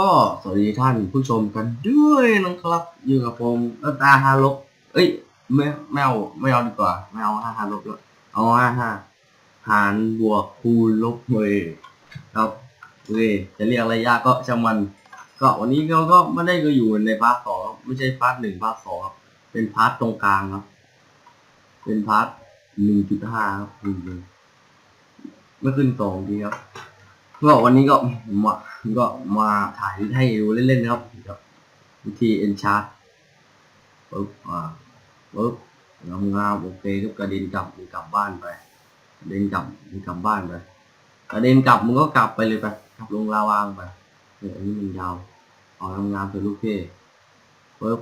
ก็สวัสดีท่านผู้ชมกันด้วยนะครับอยู่กับผมอัตาฮาลบเอ้ยไม่ไม่เอาไม่เอาดีกว่าไม่เอาห้าฮาลบแล้วเอาห้าห้าหารบวกคูณลบเลยครับโอเคจะเรียกอะไรยากก็ช่างมัน ก็วันนี้เราก็ไม่ได้ก็อยู่ในพาร์ทสองไม่ใช่พาร์ทหนึ่งพาร์ทสองครับเป็นพาร์ทตรงกลางครับ เป็นพาร์ทหนึ่งจุดห้าครับหนึ่งเลยไม่ขึ้นสองดีครับ ก็วันนี้ก็มาก็มาถ่ายให้ดูเล่นๆนะครับกับวิธี enchant ปึ๊บอ่าปึ๊บงามงามโอเคก็กระเด็นกลับกลับบ้านไปกระเด็นกลับกลับบ้านไปกระเด็นกลับมึงก็กลับไปเลยไปกลับลงลาวางไปเนี่ยอันนี้มันยาวเอาทำงานเป็นลูกเพ่ปึ๊บ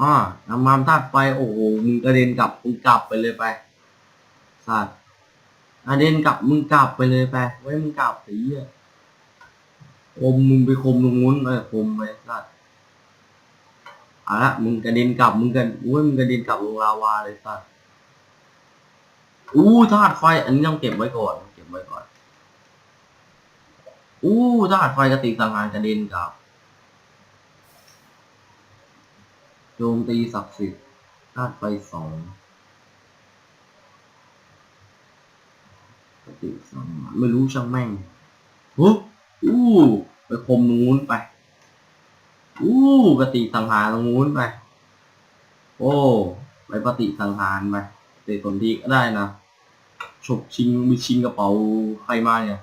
อ่านำมามธาตุไฟโอ้โหมึงกระเด็นกลับมึงกลับไปเลยไปสัตว์ อาเดนกลับมึงกลับไปเลยไปไว้มึงกลับสีอะคมมึงไปคมตรงนู้นไปคมไปสัตว์อาละมึงกระเด็นกลับมึงกันอุ้ยมึงกระเด็นกลับลงลาวาเลยสัตว์อู้ธาตุไฟอันนี้ต้องเก็บไว้ก่อนเก็บไว้ก่อนอู้ธาตุไฟกระติกสังหารกระเด็นกลับโจมตีศักดิ์สิทธิ์ธาตุไฟสอง ปฏิสัมพันธ์ไม่รู้ช่างแม่งฮู้อู้ไปคมตรงนู้นไป อู้ปฏิสังหารตรงนู้นไป โอ้ไปปฏิสังหารไปเตะตนทีก็ได้นะฉกชิงมีชิงกระเป๋าใครมาเนี่ย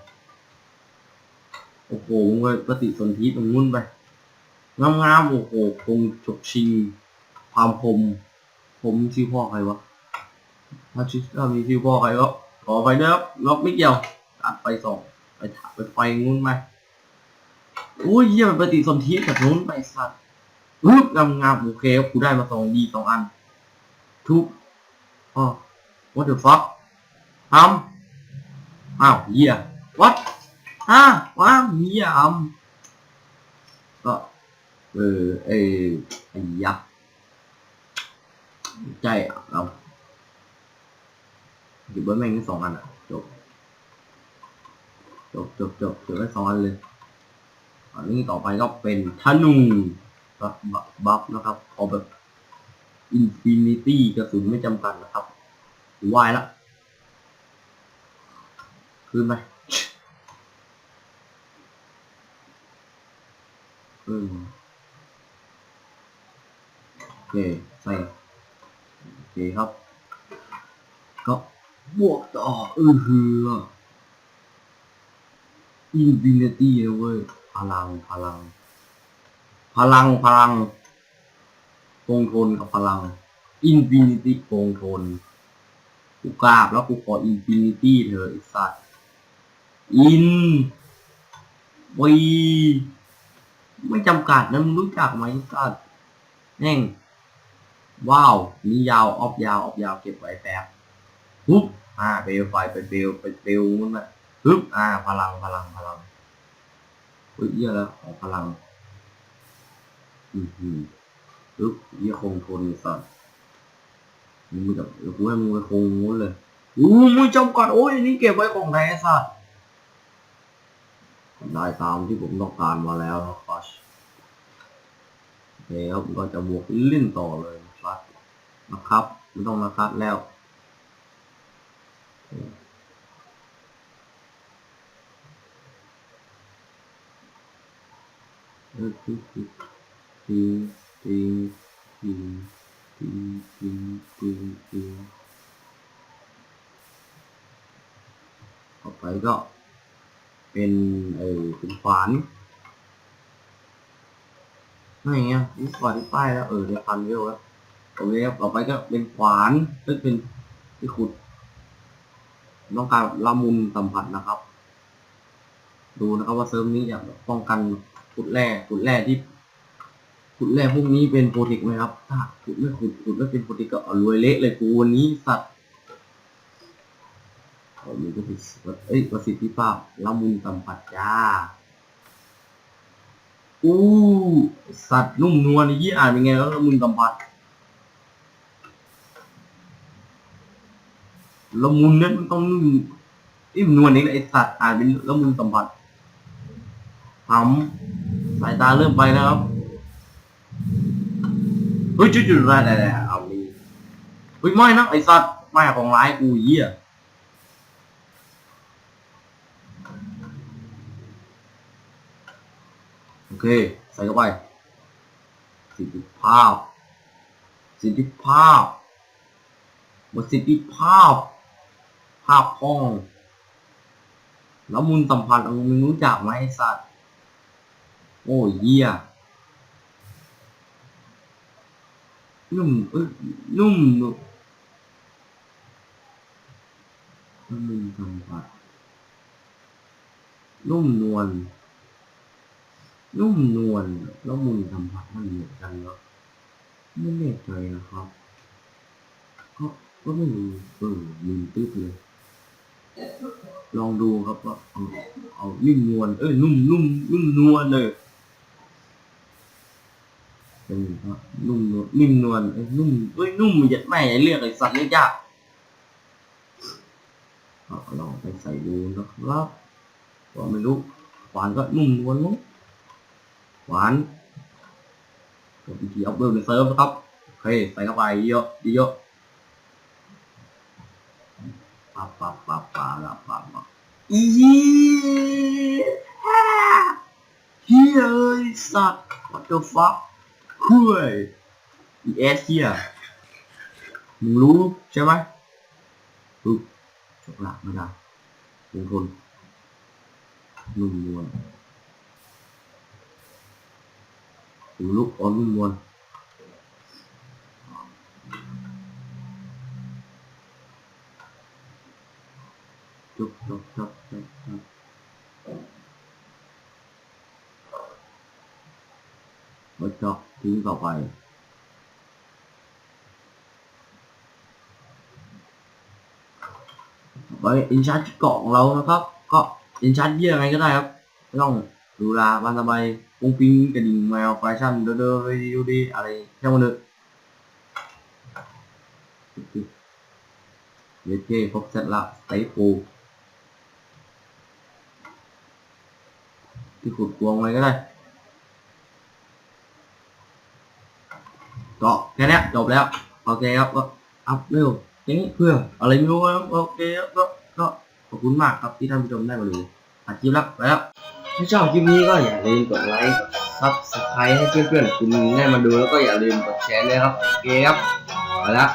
โอ้โหมึงไปปฏิสนธิตรงนู้นไปงามๆโอ้โหคงฉกชิง ความคมผมชื่อพ่อใครวะถ้าชื่อถ้ามีชื่อพ่อใครก็ ขอไปด้วยครับล็อกไม่เกี่ยวตัดไปสองไปถไปไฟงุ้นไหมอุ้ยเยี่ยมนปฏิสนธิกับนู้นไปสัตว์อึ๊บงามงามโอเคกูได้มาสองดีสองอัน ทุกอ๋อ what the fuck ทำอ้าวเหี้ย what ฮะว้าวเหี้ยอำก็เออเออไอ้ยักษ์ใจเรา หยิบเบิร์ดแม่งทั้งสองอันอะจบจบจบจบจบได้สองอันเลยอันนี้ต่อไปก็เป็นธนูบัฟบัฟบัฟนะครับเอาแบบอินฟินิตี้กระสุนไม่จำกัดนะครับวายละคืนไปอืมโอเคใส่โอเคครับก็ บวกต่อเออเฮืออินฟินิตี้นะเว้ย พลัง พลัง พลัง พลังคงทนกับพลัง อินฟินิตี้คงทน กูกราบแล้วกูขออินฟินิตี้เถอะไอสัตว์ อินวีไม่จำกัดนะมึงรู้จักไหมไอ้สัตว์แน่งว้าว นี่ยาว ออฟยาว ออฟยาว เก็บไว้แป๊บ ปุ๊บอ่าเปลวไฟไปเปลวไปเปลวมันนะปึ๊บอ่า พลังพลังพลังเฮ้ยเยอะแล้วขอพลัง อือหือปึ๊บเยี่ยคงทนสัตว์มึงจะดูให้มึงไปคงงู้นเลยอู้มึงจำก่อนโอ้ยนี่เก็บไว้ของแท้สัตว์ได้ตามที่ผมต้องการมาแล้วนะครับโอเคครับก็จะบวกเล่นต่อเลยนะครับนะครับ ไม่ต้องนะครับแล้ว ต่อไปก็เป็นเออเป็นขวานไม่เงี้ยนี่ขวานที่ป้ายแล้วเออได้พันเยอะแล้วต่อไบต่อไปก็เป็นขวานซึ่งเป็นที่ขุด ต้องการละมุนสัมผัสนะครับ ดูนะครับว่าเซิร์ฟนี้จะป้องกันขุดแร่ขุดแร่ที่ขุดแร่พวกนี้เป็นโปรติกไหมครับถ้าขุดไม่ขุดขุดไม่เป็นโปรติกก็รวยเละเลยกูวันนี้สัตว์เอามีประสิทธิเอ้ยประสิทธิภาพละมุนสัมผัสจ้าอู้สัตว์นุ่มนวลนี่ยี่อ่านเป็นไงแล้วละมุนสัมผัสละมุนเนี่ยมันต้องนุ่มอิ่มนวลนี่แหละไอสัตว์อ่านเป็นละมุนสัมผัส หำสายตาเริ่มไปแล้วครับเฮ้ยจุดๆไรอะไรเอาดีเฮ้ยไม่นะไอสัตว์ไม่ของร้ายกูเหี้ยโอเค ใส่เข้าไป สิทธิภาพ สิทธิภาพบทสิทธิภาพ ภาพห้อง แล้วมุนสัมผัสเอามึงรู้จักไหมไอสัตว์ โอ้ยเหี้ยนุ่มเอ้ยนุ่มนุ่มนุ่มสัมผันุ่มนวลนุ่มนวลแล้วมุนสัมผัสมันเหมือนกันเหรอไม่แน่ใจนะครับ ก็ก็ไม่รู้เออมึนตึ๊บเลยลองดูครับว่าเอาเอานิ่มนวลเอ้ยนุ่มนุ่มนุ่มนวลเลย เป็นนุ่มนวลนิ่มนวลเอ้นุ่มเอ้ยนุ่มยัดแม่เรียกไอ้สัตว์เรียกยากลองไปใส่ดูนะครับว่าไม่รู้หวานก็นุ่มนวลมั้งหวานกดอีทีอัพเดทในเซิร์ฟนะครับโอเคใส่เข้าไปเยอะเยอะปับปับปับปับปับปับปับอีเฮียเอ้ยสัตว์ what the fuck เฮ้ยอีเอสเฮียมึงรู้ใช่ไหมปึ๊บจบละไม่ได้ลงทุนนุ่มนวลหูลุกอ่อนนุ่มนวลจบจบจบจบ จุบมาเจาะทิ้งต่อไป ไปอินชาร์จเกาะของเรานะครับ ก็อินชาร์จเยี่ยอะไรก็ได้ครับไม่ต้องดูลาบานสบายปุ้งปิ้งกระดิ่งแมวแฟชั่นเดอเดอไปดูดีอะไรแค่มันเถอะเยเก้ครบเสร็จละไตปูที่ขุดกวงไว้ก็ได้ก็แค่เนี้ย จบแล้วโอเคครับก็อัพเร็วอย่างนี้เพื่ออะไรไม่รู้ครับโอเคครับก็ก็ขอบคุณมากครับที่ท่านผู้ชมได้มาดูอัดคลิปแล้วไปแล้วถ้าชอบคลิปนี้ก็อย่าลืมกดไลค์กดซับสไครต์ให้เพื่อนๆคุณได้มาดูแล้วก็อย่าลืมกดแชร์ด้วยครับโอเคครับไปแล้ว